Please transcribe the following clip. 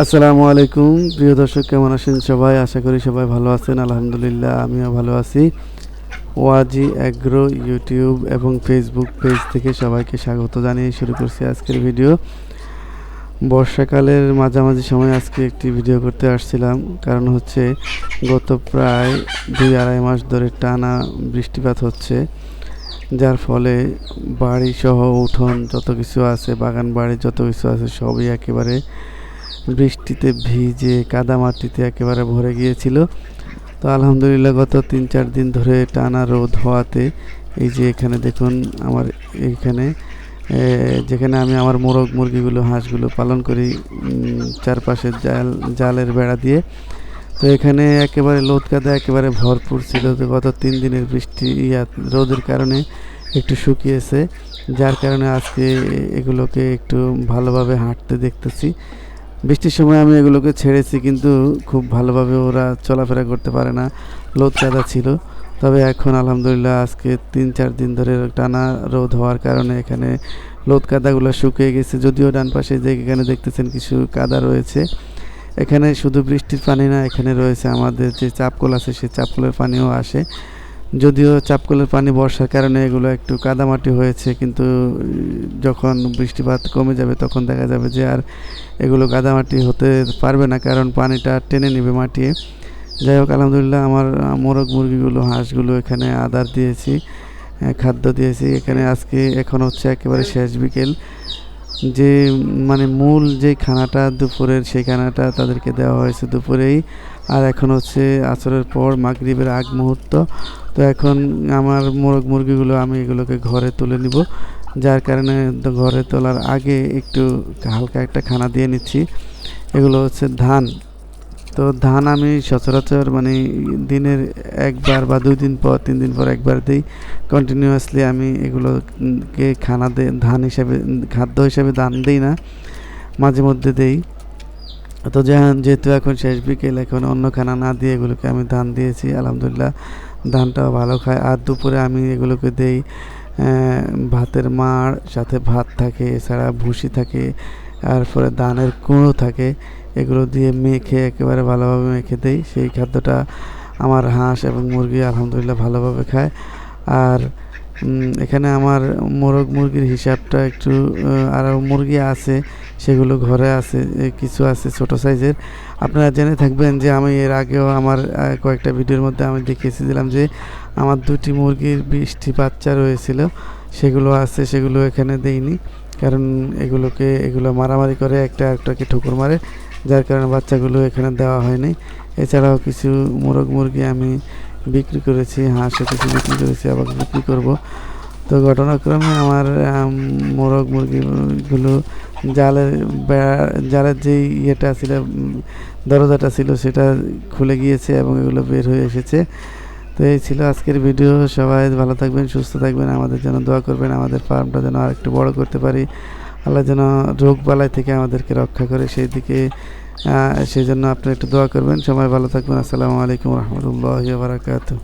আসসালামু আলাইকুম। প্রিয় দর্শক, কেমন আছেন সবাই? আশা করি সবাই ভালো আছেন। আলহামদুলিল্লাহ, আমিও ভালো আছি। ওয়াজি অ্যাগ্রো ইউটিউব এবং ফেসবুক পেজ থেকে সবাইকে স্বাগত জানিয়ে শুরু করছি আজকের ভিডিও। বর্ষাকালের মাঝামাঝি সময় আজকে একটি ভিডিও করতে আসছিলাম। কারণ হচ্ছে গত প্রায় দুই আড়াই মাস ধরে টানা বৃষ্টিপাত হচ্ছে, যার ফলে বাড়ি সহ উঠোন যত কিছু আছে, বাগান বাড়ি যত কিছু আছে, সবই একেবারে বৃষ্টিতে ভিজে কাদামাটিতে একেবারে ভরে গিয়েছিল। তো আলহামদুলিল্লাহ গত তিন চার দিন ধরে টানা রোদ হওয়াতে এই যে এখানে দেখুন আমার এখানে যেখানে আমি আমার মোরগ মুরগিগুলো, হাঁসগুলো পালন করি চারপাশে জাল, জালের বেড়া দিয়ে। তো এখানে একেবারে লোদ কাদা একেবারে ভরপুর ছিল। তো গত তিন দিনের বৃষ্টি রোদের কারণে একটু শুকিয়েছে। যার কারণে আজকে এগুলোকে একটু ভালোভাবে হাঁটতে দেখতেছি। বৃষ্টির সময় আমি এগুলোকে ছেড়েছি, কিন্তু খুব ভালোভাবে ওরা চলাফেরা করতে পারে না। লোদ কাদা ছিল। তবে এখন আলহামদুলিল্লাহ আজকে তিন, চার দিন ধরে টানা রোদ হওয়ার কারণে এখানে লোদ কাদাগুলো শুকিয়ে গেছে। যদিও ডান পাশে যে এখানে দেখতেছেন কিছু কাদা রয়েছে। এখানে শুধু বৃষ্টির পানি না, এখানে রয়েছে আমাদের যে চাপকল আছে সেই চাপকলের পানিও আসে। যদিও চাপকলের পানি বর্ষার কারণে এগুলো একটু কাদামাটি হয়েছে, কিন্তু, যখন বৃষ্টিপাত কমে যাবে তখন দেখা যাবে যে আর এগুলো কাদামাটি হতে পারবে না, কারণ পানিটা টেনে নেবে মাটিয়ে। যাই হোক, আলহামদুলিল্লাহ আমার মোরগ মুরগিগুলো, হাঁসগুলো এখানে আদার দিয়েছি খাদ্য দিয়েছি। এখানে আজকে, এখন হচ্ছে একেবারে শেষ বিকেল। যে মানে মূল যে খানাটা দুপুরের সেই খানাটা তাদেরকে দেওয়া হয়েছে দুপুরেই। আর এখন হচ্ছে আচরের পর মাগরীবের আগ মুহূর্ত। তো এখন আমার মোরগ মুরগিগুলো আমি এগুলোকে ঘরে তুলে নিব। যার কারণে ঘরে তোলার আগে একটু হালকা একটা খানা দিয়ে নিচ্ছি। এগুলো হচ্ছে ধান। তো ধান আমি সচরাচর মানে দিনের একবার বা দুই দিন পর, তিন দিন পর একবার দিই। কন্টিনিউয়াসলি আমি এগুলোকে খানা দে, ধান হিসাবে, খাদ্য হিসাবে ধান দিই না, মাঝে মধ্যে দেই। তো যেহেতু এখন শেষ বিকেল, এখন অন্য খানা না দিয়ে এগুলোকে আমি ধান দিয়েছি, আলহামদুলিল্লাহ। ধানটাও ভালো খায়। আর দুপুরে আমি এগুলোকে দেই ভাতের মাড়, সাথে ভাত থাকে, এছাড়া ভুসি থাকে, তারপরে ধানের কুঁড়ো থাকে। এগুলো দিয়ে মেখে একেবারে ভালোভাবে মেখে দেই। সেই খাদ্যটা আমার হাঁস এবং মুরগি আলহামদুলিল্লাহ ভালোভাবে খায়। আর এখানে আমার মোরগ মুরগির হিসাবটা একটু আরও মুরগি আছে, সেগুলো ঘরে আছে কিছু আছে ছোট সাইজের। আপনারা জেনে থাকবেন যে আমি এর আগেও আমার কয়েকটা ভিডিওর মধ্যে আমি দেখিয়েছিলাম যে আমার দুটি মুরগির বিশটি বাচ্চা রয়েছিল। সেগুলো আছে, সেগুলো এখানে দেইনি। কারণ এগুলোকে, এগুলো মারামারি করে, একটা একটাকে ঠুকুর মারে। যার কারণে বাচ্চাগুলো এখানে দেওয়া হয়নি। এছাড়াও কিছু মোরগ মুরগি আমি বিক্রি করেছি হাঁসও কিছু বিক্রি করেছি, আবার বিক্রি করব। তো ঘটনাক্রমে আমার মোরগ মুরগিগুলো জালের বেড়া জালের যেই ইয়েটা ছিল দরজাটা ছিল সেটা খুলে গিয়েছে এবং এগুলো বের হয়ে এসেছে। তো এই ছিল আজকের ভিডিও। সবাই ভালো থাকবেন, সুস্থ থাকবেন। আমাদের জন্য দোয়া করবেন। আমাদের ফার্মটা যেন আর একটু বড় করতে পারি। আল্লাহ যেন রোগ বালাই থেকে আমাদেরকে রক্ষা করে সেই দিকে সেই জন্য আপনি একটু দোয়া করবেন। সবাই ভালো থাকবেন। আসসালামু আলাইকুম রহমতুল্লাহ বারাকাতু